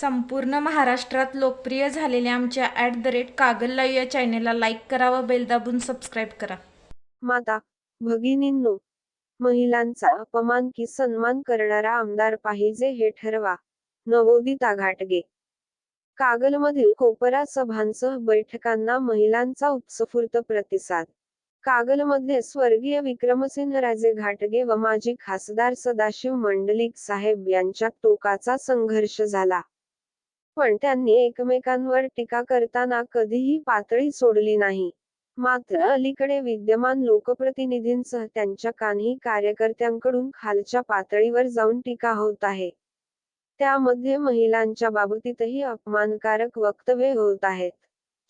संपूर्ण महाराष्ट्रात लोकप्रिय झालेल्या आमच्या ॲट द रेट कागल या चॅनेलला लाईक करा व बेल दाबून सबस्क्राईब करा. माता भगिनींनो महिलांचा अपमान की सन्मान करणारा आमदार पाहिजे हे ठरवा. नवोदिता घाटगे कागलमधील कोपरा सभांसह बैठकांना महिलांचा उत्स्फूर्त प्रतिसाद. कागलमध्ये स्वर्गीय विक्रमसिंहराजे घाटगे व माजी खासदार सदाशिव मंडलिक साहेब यांच्या टोकाचा संघर्ष झाला. पण त्यांनी एकमेकांवर टीका करताना कधीही पातळी सोडली नाही. मात्र अलीकडे विद्यमान लोकप्रतिनिधींसह त्यांच्या कानही कार्यकर्त्यांकडून खालच्या पातळीवर जाऊन टीका होत आहे. त्यामध्ये महिलांच्या बाबतीतही अपमानकारक वक्तव्ये होत आहेत.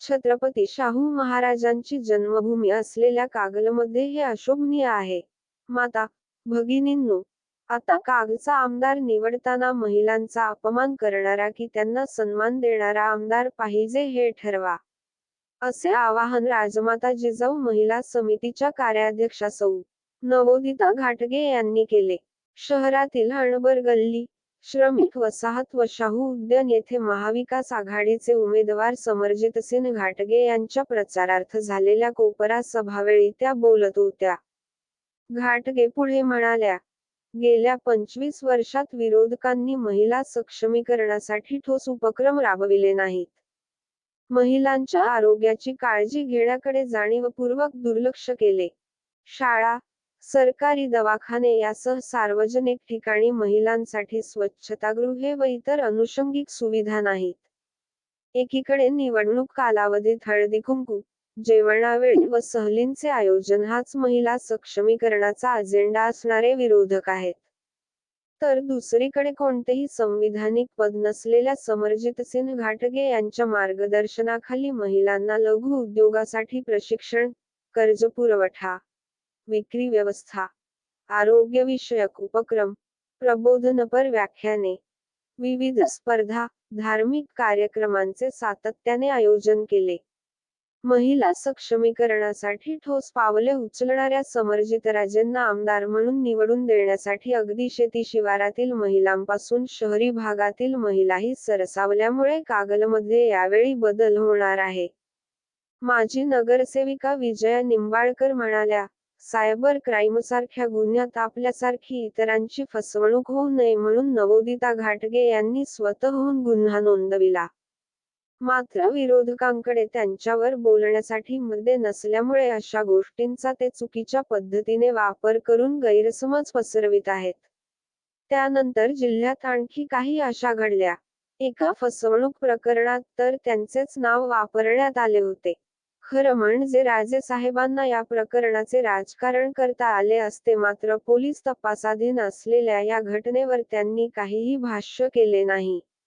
छत्रपती शाहू महाराजांची जन्मभूमी असलेल्या कागलमध्ये हे अशोभनीय आहे. माता भगिनींनो आता कागचा आमदार निवडताना महिलांचा अपमान करणारा की त्यांना सन्मान देणारा आमदार पाहिजे हे ठरवा. असे आवाहन राजमाता जिजाऊ महिला समितीच्या कार्याध्यक्षा सौ नवोदिता घाटगे यांनी केले. शहरातील हणबर गल्ली श्रमिक वसाहत व शाहू उद्यान येथे महाविकास आघाडीचे उमेदवार समरजितसिंह घाटगे यांच्या प्रचारार्थ झालेल्या कोपरा सभावेळी त्या बोलत होत्या. घाटगे पुढे म्हणाल्या गेल्या पंचवीस वर्षात विरोधकांनी महिला सक्षमीकरणासाठी ठोस उपक्रम राबविले नाहीत. महिलांच्या आरोग्याची काळजी घेण्याकडे जाणीवपूर्वक दुर्लक्ष केले. शाळा सरकारी दवाखाने यासह सार्वजनिक ठिकाणी महिलांसाठी स्वच्छतागृहे व इतर अनुषंगिक सुविधा नाहीत. एकीकडे निवडणूक कालावधीत हळदी कुंकू जेवणावेळी व सहलींचे आयोजन हाच महिला सक्षमीकरणाचा अजेंडा असणारे विरोधक आहेत. तर दुसरीकडे कोणतेही संविधानिक पद नसलेल्या समरजितसिंह घाटगे यांच्या मार्गदर्शनाखाली महिलांना लघु उद्योगासाठी प्रशिक्षण कर्ज पुरवठा विक्री व्यवस्था आरोग्यविषयक उपक्रम प्रबोधनपर व्याख्याने विविध स्पर्धा धार्मिक कार्यक्रमांचे सातत्याने आयोजन केले. महिला सक्षमीकरणासाठी ठोस पावले उचलणाऱ्या समरजितराजेंना आमदार म्हणून निवडून देण्यासाठी अगदी शेती शिवारातील महिलांपासून शहरी भागातील महिलाही सरसावल्यामुळे कागलमध्ये यावेळी बदल होणार आहे. माजी नगरसेविका विजया निंबाळकर म्हणाल्या सायबर क्राईमसारख्या गुन्ह्यात आपल्यासारखी इतरांची फसवणूक होऊ नये म्हणून नवोदिता घाटगे यांनी स्वतःहून गुन्हा नोंदविला. मात्र विरोधकांकडे त्यांच्यावर बोलण्यासाठी मध्ये नसल्यामुळे अशा गोष्टींचा ते चुकीच्या पद्धतीने वापर करून गैरसमज पसरवित आहेत. त्यानंतर जिल्ह्यात आणखी काही अशा घडल्या. एका फसवणूक प्रकरणात तर त्यांचेच नाव वापरण्यात आले होते. खरं म्हणजे राजे साहेबांना या प्रकरणाचे राजकारण करता आले असते मात्र पोलीस तपासाधीन असलेल्या या घटनेवर त्यांनी काहीही भाष्य केले नाही.